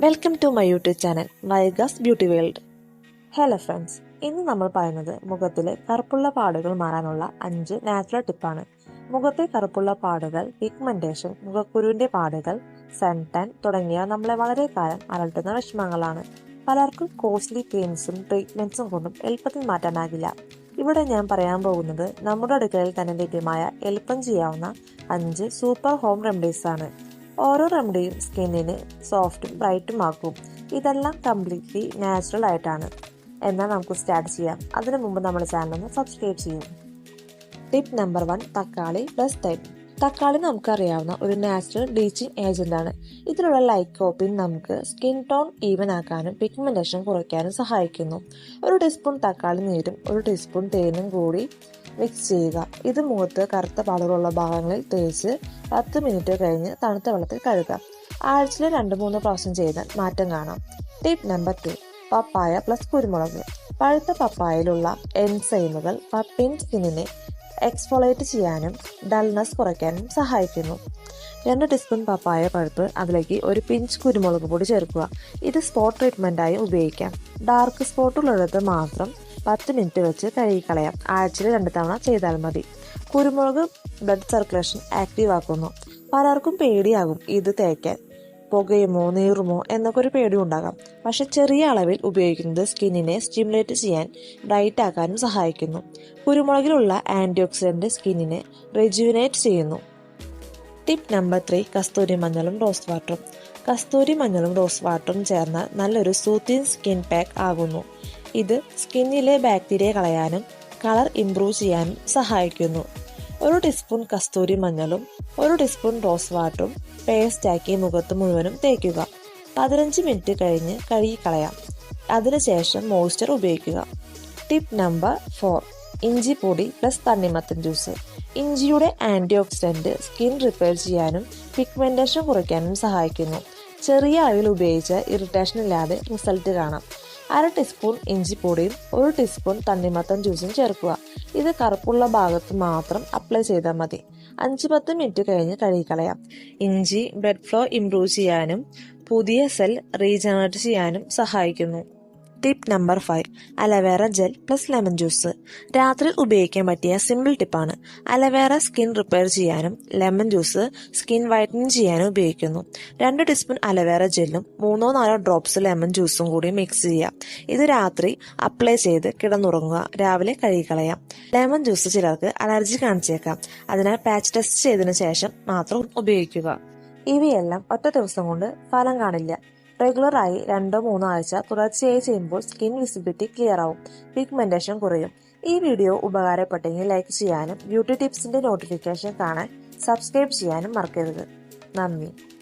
Welcome to my YouTube channel Vaiga's beauty world hello friends ഇന്ന് നമ്മൾ പറയുന്നത് മുഖത്തിലെ കറുപ്പുള്ള പാടുകൾ മാറാനുള്ള അഞ്ച് നാച്ചുറൽ ടിപ്പാണ് മുഖത്തെ കറുപ്പുള്ള പാടുകൾ പിഗ്മെന്റേഷൻ മുഖക്കുരുവിന്റെ പാടുകൾ സൺ ടാൻ തുടങ്ങിയ നമ്മളെ വളരെ കാലം അലട്ടുന്ന വിഷമങ്ങളാണ്. പലർക്കും കോസ്റ്റ്ലി ക്രീംസും ട്രീറ്റ്മെന്റ്സും കൊണ്ടും എളുപ്പത്തിൽ മാറ്റാനാകില്ല. ഇവിടെ ഞാൻ പറയാൻ പോകുന്നത് നമ്മുടെ അടുക്കളയിൽ തന്നെ ലഭ്യമായ എളുപ്പം ചെയ്യാവുന്ന അഞ്ച് സൂപ്പർ ഹോം റെമഡീസ് ആണ്. ഓരോ റെമഡിയും സ്കിന്നിന് സോഫ്റ്റും ബ്രൈറ്റും ആക്കും. ഇതെല്ലാം കംപ്ലീറ്റ്ലി നാച്ചുറൽ ആയിട്ടാണ്. എന്നാൽ നമുക്ക് സ്റ്റാർട്ട് ചെയ്യാം. അതിനു മുമ്പ് നമ്മുടെ ചാനൽ ഒന്ന് സബ്സ്ക്രൈബ് ചെയ്യും. ടിപ്പ് നമ്പർ വൺ തക്കാളി പ്ലസ് തൈപ്പ് തക്കാളി നമുക്കറിയാവുന്ന ഒരു നാച്ചുറൽ ബ്ലീച്ചിങ് ഏജന്റ് ആണ്. ഇതിലുള്ള ലൈക്കോപ്പിൻ നമുക്ക് സ്കിൻ ടോൺ ഈവൻ ആക്കാനും പിഗ്മെന്റേഷൻ കുറയ്ക്കാനും സഹായിക്കുന്നു. ഒരു ടീസ്പൂൺ തക്കാളി നീരും ഒരു ടീസ്പൂൺ തേനും കൂടി മിക്സ് ചെയ്യുക. ഇത് മുഖത്ത് കറുത്ത പാടുകളുള്ള ഭാഗങ്ങളിൽ തേച്ച് പത്ത് മിനിറ്റ് കഴിഞ്ഞ് തണുത്ത വെള്ളത്തിൽ കഴുകാം ആഴ്ചയിൽ രണ്ട് മൂന്ന് പ്രാവശ്യം ചെയ്താൽ മാറ്റം കാണാം. ടിപ്പ് നമ്പർ ടു പപ്പായ പ്ലസ് കുരുമുളക്. പഴുത്ത പപ്പായയിലുള്ള എൻസൈമുകൾ പപ്പിൻ സ്കിന്നിനെ എക്സ്ഫോളേറ്റ് ചെയ്യാനും ഡൾനെസ് കുറയ്ക്കാനും സഹായിക്കുന്നു. രണ്ട് ടീസ്പൂൺ പപ്പായ പഴുപ്പ് അതിലേക്ക് ഒരു പിഞ്ച് കുരുമുളക് പൊടി ചേർക്കുക. ഇത് സ്പോട്ട് ട്രീറ്റ്മെന്റായി ഉപയോഗിക്കാം. ഡാർക്ക് സ്പോട്ടുള്ളിടത്ത് മാത്രം പത്ത് മിനിറ്റ് വെച്ച് കഴുകിക്കളയാം. ആഴ്ചയിൽ രണ്ട് തവണ ചെയ്താൽ മതി. കുരുമുളക് ബ്ലഡ് സർക്കുലേഷൻ ആക്റ്റീവ് ആക്കുന്നു. പലർക്കും പേടിയാകും ഇത് തേക്കാൻ. പുകയുമോ നീറുമോ എന്നൊക്കെ ഒരു പേടി ഉണ്ടാകാം. പക്ഷെ ചെറിയ അളവിൽ ഉപയോഗിക്കുന്നത് സ്കിന്നിനെ സ്റ്റിമുലേറ്റ് ചെയ്യാൻ ബ്രൈറ്റ് ആക്കാനും സഹായിക്കുന്നു. കുരുമുളകിലുള്ള ആന്റി ഓക്സിഡന്റ് സ്കിന്നിനെ റെജുവിനേറ്റ് ചെയ്യുന്നു. ടിപ്പ് നമ്പർ ത്രീ കസ്തൂരി മഞ്ഞളും റോസ് വാട്ടറും. കസ്തൂരി മഞ്ഞളും റോസ് വാട്ടറും ചേർന്നാൽ നല്ലൊരു സൂത്തിങ് സ്കിൻ പാക്ക് ആകുന്നു. ഇത് സ്കിന്നിലെ ബാക്ടീരിയ കളയാനും കളർ ഇംപ്രൂവ് ചെയ്യാനും സഹായിക്കുന്നു. ഒരു ടീസ്പൂൺ കസ്തൂരി മഞ്ഞളും ഒരു ടീസ്പൂൺ റോസ് വാട്ടറും പേസ്റ്റാക്കി മുഖത്ത് മുഴുവനും തേക്കുക. പതിനഞ്ച് മിനിറ്റ് കഴിഞ്ഞ് കഴുകിക്കളയാം അതിനുശേഷം മോയ്സ്ചർ ഉപയോഗിക്കുക. ടിപ്പ് നമ്പർ ഫോർ ഇഞ്ചി പൊടി പ്ലസ് തണ്ണിമത്തൻ ജ്യൂസ് ഇഞ്ചിയുടെ ആന്റി ഓക്സിഡന്റ് സ്കിൻ റിപ്പയർ ചെയ്യാനും പിഗ്മെന്റേഷൻ കുറയ്ക്കാനും സഹായിക്കുന്നു. ചെറിയ അളവിൽ ഉപയോഗിച്ച് ഇറിറ്റേഷൻ ഇല്ലാതെ റിസൾട്ട് കാണാം. അര ടീസ്പൂൺ ഇഞ്ചിപ്പൊടിയും ഒരു ടീസ്പൂൺ തണ്ണിമത്തൻ ജ്യൂസും ചേർക്കുക. ഇത് കറുപ്പുള്ള ഭാഗത്ത് മാത്രം അപ്ലൈ ചെയ്താൽ മതി. അഞ്ച് പത്ത് മിനിറ്റ് കഴിഞ്ഞ് കഴുകിക്കളയാം. ഇഞ്ചി ബ്ലഡ് ഫ്ലോ ഇംപ്രൂവ് ചെയ്യാനും പുതിയ സെൽ റീജനറേറ്റ് ചെയ്യാനും സഹായിക്കുന്നു. Tip number five aloe vera gel plus lemon juice. രാത്രി ഉപയോഗിക്കാൻ പറ്റിയ സിമ്പിൾ ടിപ്പാണ്. അലവേറ സ്കിൻ റിപ്പയർ ചെയ്യാനും ലെമൺ ജ്യൂസ് സ്കിൻ വൈറ്റനിങ് ചെയ്യാനും ഉപയോഗിക്കുന്നു. രണ്ട് ടീസ്പൂൺ അലവേറ ജെല്ലും മൂന്നോ നാലോ ഡ്രോപ്സ് ലെമൺ ജ്യൂസും കൂടി മിക്സ് ചെയ്യാം. ഇത് രാത്രി അപ്ലൈ ചെയ്ത് കിടന്നുറങ്ങുക രാവിലെ കഴുകിക്കളയാം. ലെമൺ ജ്യൂസ് ചിലർക്ക് അലർജി കാണിച്ചേക്കാം. അതിനാൽ പാച്ച് ടെസ്റ്റ് ചെയ്തതിനു ശേഷം മാത്രം ഉപയോഗിക്കുക. ഇവയെല്ലാം ഒറ്റ ദിവസം കൊണ്ട് ഫലം കാണില്ല. റെഗുലറായി രണ്ടോ മൂന്നോ ആഴ്ച തുടർച്ചയായി ചെയ്യുമ്പോൾ സ്കിൻ വിസിബിലിറ്റി ക്ലിയർ ആവും. പിഗ്മെന്റേഷൻ കുറയും. ഈ വീഡിയോ ഉപകാരപ്പെട്ടെങ്കിൽ ലൈക്ക് ചെയ്യാനും ബ്യൂട്ടി ടിപ്സിന്റെ നോട്ടിഫിക്കേഷൻ കാണാൻ സബ്സ്ക്രൈബ് ചെയ്യാനും മറക്കരുത്. നന്ദി.